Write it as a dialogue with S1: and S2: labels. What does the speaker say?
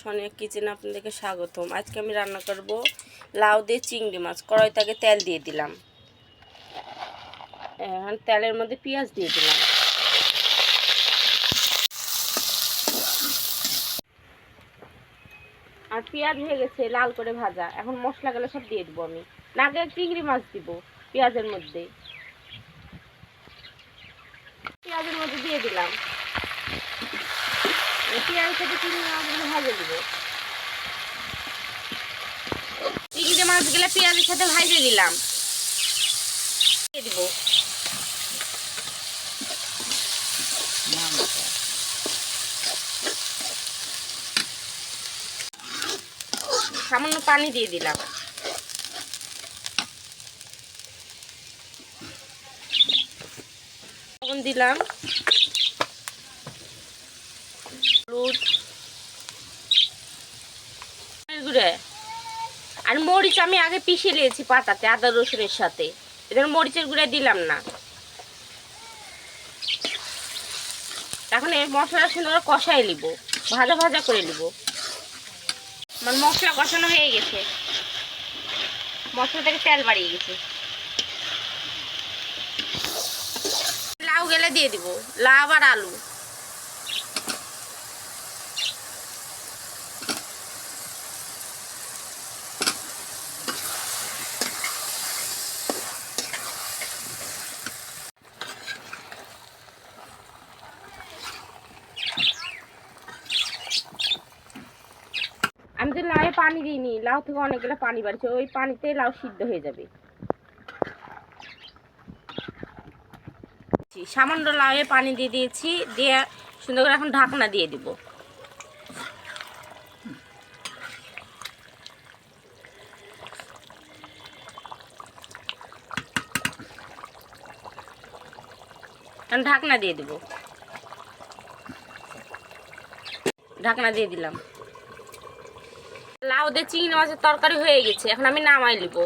S1: সোনিয়া কিচেনে আপনাদেরকে স্বাগতম। আজকে আমি রান্না করব লাউ দিয়ে চিংড়ি মাছ। কড়াইতে আগে তেল দিয়ে দিলাম। এখন তেলের মধ্যে পেঁয়াজ দিয়ে দিলাম। আর পেঁয়াজ হয়ে গেছে লাল করে ভাজা। এখন মশলাগুলো সব দিয়ে দেবো আমি। না চিংড়ি মাছ দিব পেঁয়াজের মধ্যে। পেঁয়াজের মধ্যে দিয়ে দিলাম। চিংড়ি মাছগুলো পেঁয়াজের সাথে দিলাম সামান্য পানি দিয়ে দিলাম। দিলাম। হলুদ আর মরিচ আমি আগে পিষে নিয়েছি পাটাতে আদা, রসুনের সাথে। এদের মরিচের গুঁড়ে দিলাম না। এখন এই মশলা সুন্দর কষাই নিব, ভাজা ভাজা করে নিব। আমার মশলা কষানো হয়ে গেছে। মশলা থেকে তেল বাড়িয়ে গেছে। লাউ গেলে দিয়ে দিব, লাউ আর আলু। আমি তো লাউয়ে পানি দিইনি, লাউ থেকে অনেকগুলো পানি বাড়ছে, ওই পানিতে লাউ সিদ্ধ হয়ে যাবে। সামান্য লাউয়ে পানি দিয়ে দিয়েছি, দিয়ে সুন্দর করে এখন ঢাকনা দিয়ে দিব। ঢাকনা দিয়ে দিব। ঢাকনা দিয়ে দিলাম। লাউ দিয়ে চিংড়ি মাছের তরকারি হয়ে গেছে এখন আমি নামাই নেব।